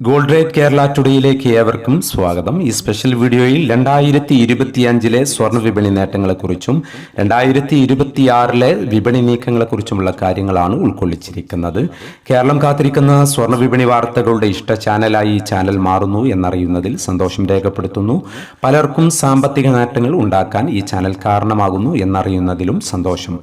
Gold rate Kerala ടുഡേയിലേക്ക് ഏവർക്കും സ്വാഗതം. ഈ സ്പെഷ്യൽ വീഡിയോയിൽ രണ്ടായിരത്തി ഇരുപത്തിയഞ്ചിലെ സ്വർണ വിപണി നേട്ടങ്ങളെക്കുറിച്ചും രണ്ടായിരത്തി ഇരുപത്തിയാറിലെ വിപണി നീക്കങ്ങളെക്കുറിച്ചുമുള്ള കാര്യങ്ങളാണ് ഉൾക്കൊള്ളിച്ചിരിക്കുന്നത്. കേരളം കാത്തിരിക്കുന്ന സ്വർണ വിപണി വാർത്തകളുടെ ഇഷ്ട ചാനലായി ഈ ചാനൽ മാറുന്നു എന്നറിയുന്നതിൽ സന്തോഷം രേഖപ്പെടുത്തുന്നു. പലർക്കും സാമ്പത്തിക നേട്ടങ്ങൾ ഉണ്ടാക്കാൻ ഈ ചാനൽ കാരണമാകുന്നു എന്നറിയുന്നതിലും സന്തോഷം.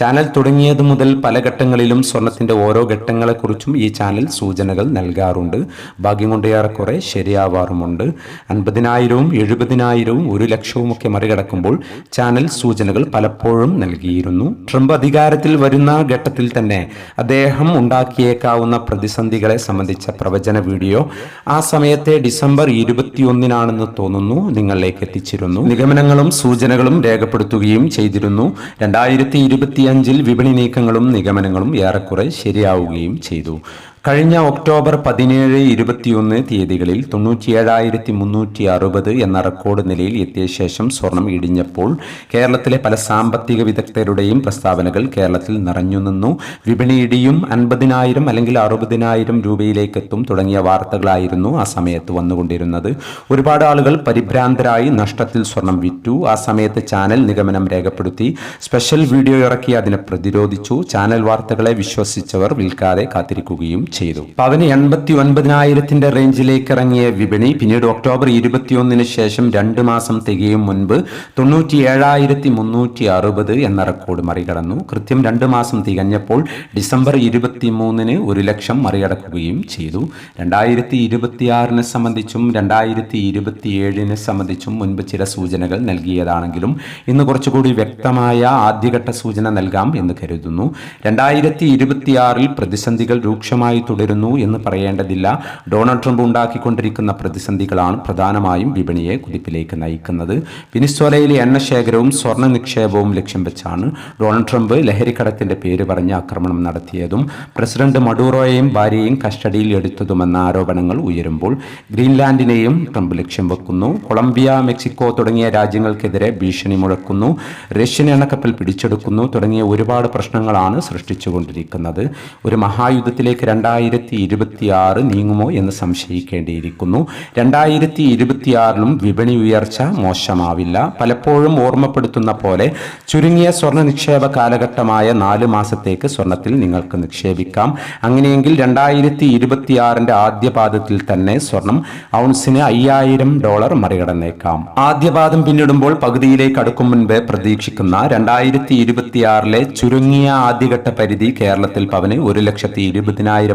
ചാനൽ തുടങ്ങിയത് മുതൽ പല ഘട്ടങ്ങളിലും സ്വർണത്തിന്റെ ഓരോ ഘട്ടങ്ങളെക്കുറിച്ചും ഈ ചാനൽ സൂചനകൾ നൽകാറുണ്ട്. ഭാഗ്യം കൊണ്ട് ഏറെക്കുറെ ശരിയാവാറുമുണ്ട്. അൻപതിനായിരവും എഴുപതിനായിരവും ഒരു ലക്ഷവും ഒക്കെ മറികടക്കുമ്പോൾ ചാനൽ സൂചനകൾ പലപ്പോഴും നൽകിയിരുന്നു. ട്രംപ് അധികാരത്തിൽ വരുന്ന ഘട്ടത്തിൽ തന്നെ അദ്ദേഹം ഉണ്ടാക്കിയേക്കാവുന്ന പ്രതിസന്ധികളെ സംബന്ധിച്ച പ്രവചന വീഡിയോ ആ സമയത്തെ ഡിസംബർ ഇരുപത്തിയൊന്നിനാണെന്ന് തോന്നുന്നു നിങ്ങളിലേക്ക് എത്തിച്ചിരുന്നു. നിഗമനങ്ങളും സൂചനകളും രേഖപ്പെടുത്തുകയും ചെയ്തിരുന്നു. രണ്ടായിരത്തി ഇരുപത്തിയഞ്ചിൽ വിപണി നീക്കങ്ങളും നിഗമനങ്ങളും ഏറെക്കുറെ ശരിയാവുകയും ചെയ്തു. കഴിഞ്ഞ ഒക്ടോബർ പതിനേഴ് ഇരുപത്തിയൊന്ന് തീയതികളിൽ തൊണ്ണൂറ്റിയേഴായിരത്തി മുന്നൂറ്റി അറുപത് എന്ന റെക്കോർഡ് നിലയിൽ എത്തിയ ശേഷം സ്വർണം ഇടിഞ്ഞപ്പോൾ കേരളത്തിലെ പല സാമ്പത്തിക വിദഗ്ധരുടെയും പ്രസ്താവനകൾ കേരളത്തിൽ നിറഞ്ഞു നിന്നു. വിപണി ഇടിയും അൻപതിനായിരം അല്ലെങ്കിൽ അറുപതിനായിരം രൂപയിലേക്കെത്തും തുടങ്ങിയ വാർത്തകളായിരുന്നു ആ സമയത്ത് വന്നുകൊണ്ടിരുന്നത്. ഒരുപാട് ആളുകൾ പരിഭ്രാന്തരായി നഷ്ടത്തിൽ സ്വർണം വിറ്റു. ആ സമയത്ത് ചാനൽ നിഗമനം രേഖപ്പെടുത്തി. സ്പെഷ്യൽ വീഡിയോ ഇറക്കി അതിനെ പ്രതിരോധിച്ചു. ചാനൽ വാർത്തകളെ വിശ്വസിച്ചവർ വിൽക്കാതെ കാത്തിരിക്കുകയും ചെയ്തു. പവന് എൺപത്തി ഒൻപതിനായിരത്തിന്റെ റേഞ്ചിലേക്ക് ഇറങ്ങിയ വിപണി പിന്നീട് ഒക്ടോബർ ഇരുപത്തിയൊന്നിന് ശേഷം രണ്ട് മാസം തികയും മുൻപ് തൊണ്ണൂറ്റി ഏഴായിരത്തി മുന്നൂറ്റി അറുപത് എന്ന റെക്കോർഡ് മറികടന്നു. കൃത്യം രണ്ട് മാസം തികഞ്ഞപ്പോൾ ഡിസംബർ ഇരുപത്തി മൂന്നിന് ഒരു ലക്ഷം മറികടക്കുകയും ചെയ്തു. രണ്ടായിരത്തി ഇരുപത്തിയാറിനെ സംബന്ധിച്ചും രണ്ടായിരത്തി ഇരുപത്തിയേഴിനെ സംബന്ധിച്ചും മുൻപ് ചില സൂചനകൾ നൽകിയതാണെങ്കിലും ഇന്ന് കുറച്ചുകൂടി വ്യക്തമായ ആദ്യഘട്ട സൂചന നൽകാം എന്ന് കരുതുന്നു. രണ്ടായിരത്തി ഇരുപത്തിയാറിൽ പ്രതിസന്ധികൾ രൂക്ഷമായി തുടരുന്നു എന്ന് പറയേണ്ടതില്ല. ഡൊണാൾഡ് ട്രംപ് ഉണ്ടാക്കിക്കൊണ്ടിരിക്കുന്ന പ്രതിസന്ധികളാണ് പ്രധാനമായും വിപണിയെ കുതിപ്പിലേക്ക് നയിക്കുന്നത്. വെനിസ്വേലയിലെ എണ്ണശേഖരവും സ്വർണ നിക്ഷേപവും ലക്ഷ്യം വെച്ചാണ് ഡൊണാൾഡ് ട്രംപ് ലഹരിക്കടത്തിന്റെ പേര് പറഞ്ഞ് ആക്രമണം നടത്തിയതും പ്രസിഡന്റ് മഡൂറോയെയും ഭാര്യയെയും കസ്റ്റഡിയിൽ എടുത്തതുമെന്ന ആരോപണങ്ങൾ ഉയരുമ്പോൾ ഗ്രീൻലാൻഡിനെയും ട്രംപ് ലക്ഷ്യം വെക്കുന്നു. കൊളംബിയ മെക്സിക്കോ തുടങ്ങിയ രാജ്യങ്ങൾക്കെതിരെ ഭീഷണി മുഴക്കുന്നു. റഷ്യൻ എണ്ണക്കപ്പൽ പിടിച്ചെടുക്കുന്നു തുടങ്ങിയ ഒരുപാട് പ്രശ്നങ്ങളാണ് സൃഷ്ടിച്ചുകൊണ്ടിരിക്കുന്നത്. ഒരു മഹായുദ്ധത്തിലേക്ക് രണ്ടായിരത്തി ഇരുപത്തിയാറ് നീങ്ങുമോ എന്ന് സംശയിക്കേണ്ടിയിരിക്കുന്നു. രണ്ടായിരത്തി ഇരുപത്തിയാറിലും വിപണി ഉയർച്ച മോശമാവില്ല. പലപ്പോഴും ഓർമ്മപ്പെടുത്തുന്ന പോലെ ചുരുങ്ങിയ സ്വർണ നിക്ഷേപ കാലഘട്ടമായ നാല് മാസത്തേക്ക് സ്വർണത്തിൽ നിങ്ങൾക്ക് നിക്ഷേപിക്കാം. അങ്ങനെയെങ്കിൽ രണ്ടായിരത്തി ഇരുപത്തിയാറിന്റെ ആദ്യ പാദത്തിൽ തന്നെ സ്വർണം ഔൺസിന് അയ്യായിരം ഡോളർ മറികടന്നേക്കാം. ആദ്യപാദം പിന്നിടുമ്പോൾ പകുതിയിലേക്ക് അടുക്കും മുൻപ് പ്രതീക്ഷിക്കുന്ന രണ്ടായിരത്തി ഇരുപത്തിയാറിലെ ചുരുങ്ങിയ ആദ്യഘട്ട പരിധി കേരളത്തിൽ പവന് ഒരു ലക്ഷത്തി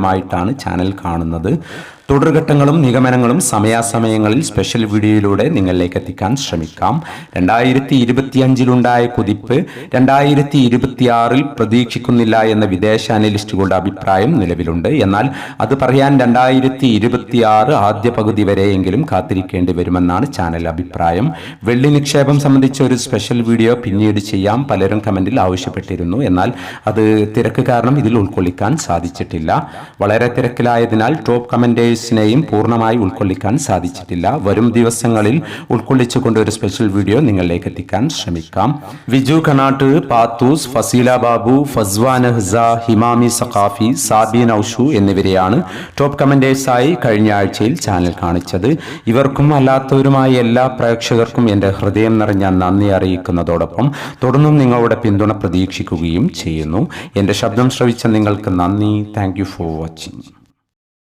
ഇരുപതിനായിരമായിട്ടാണ് ചാനൽ കാണുന്നത്. തുടർഘട്ടങ്ങളും നിഗമനങ്ങളും സമയാസമയങ്ങളിൽ സ്പെഷ്യൽ വീഡിയോയിലൂടെ നിങ്ങളിലേക്ക് എത്തിക്കാൻ ശ്രമിക്കാം. രണ്ടായിരത്തി ഇരുപത്തിയഞ്ചിലുണ്ടായ കുതിപ്പ് രണ്ടായിരത്തി ഇരുപത്തിയാറിൽ പ്രതീക്ഷിക്കുന്നില്ല എന്ന വിദേശ അനലിസ്റ്റുകളുടെ അഭിപ്രായം നിലവിലുണ്ട്. എന്നാൽ അത് പറയാൻ രണ്ടായിരത്തി ഇരുപത്തിയാറ് ആദ്യ പകുതി വരെയെങ്കിലും കാത്തിരിക്കേണ്ടി വരുമെന്നാണ് ചാനൽ അഭിപ്രായം. വെള്ളി നിക്ഷേപം സംബന്ധിച്ച ഒരു സ്പെഷ്യൽ വീഡിയോ പിന്നീട് ചെയ്യാം. പലരും കമന്റിൽ ആവശ്യപ്പെട്ടിരുന്നു. എന്നാൽ അത് തിരക്ക് കാരണം ഇതിൽ ഉൾക്കൊള്ളിക്കാൻ സാധിച്ചിട്ടില്ല. വളരെ തിരക്കിലായതിനാൽ ടോപ്പ് കമന്റേഴ്സിനെയും പൂർണമായി ഉൾക്കൊള്ളിക്കാൻ സാധിച്ചിട്ടില്ല. വരും ദിവസങ്ങളിൽ ഉൾക്കൊള്ളിച്ചുകൊണ്ട് ഒരു സ്പെഷ്യൽ വീഡിയോ നിങ്ങളിലേക്ക് എത്തിക്കാൻ ശ്രമിക്കാം. വിജു കനാട്ട് പാത്തൂസ് ഫസീല ബാബു ഫസ്വാൻ ഹസ ഹിമാമി സഖാഫി സാബി നൌഷു എന്നിവരെയാണ് ടോപ്പ് കമന്റേഴ്സായി കഴിഞ്ഞ ആഴ്ചയിൽ ചാനൽ കാണിച്ചത്. ഇവർക്കും അല്ലാത്തവരുമായ എല്ലാ പ്രേക്ഷകർക്കും എന്റെ ഹൃദയം നിറഞ്ഞ നന്ദി അറിയിക്കുന്നതോടൊപ്പം തുടർന്നും നിങ്ങളുടെ പിന്തുണ പ്രതീക്ഷിക്കുകയും ചെയ്യുന്നു. എന്റെ ശബ്ദം ശ്രവിച്ച നിങ്ങൾക്ക് നന്ദി. Thank for ótimo.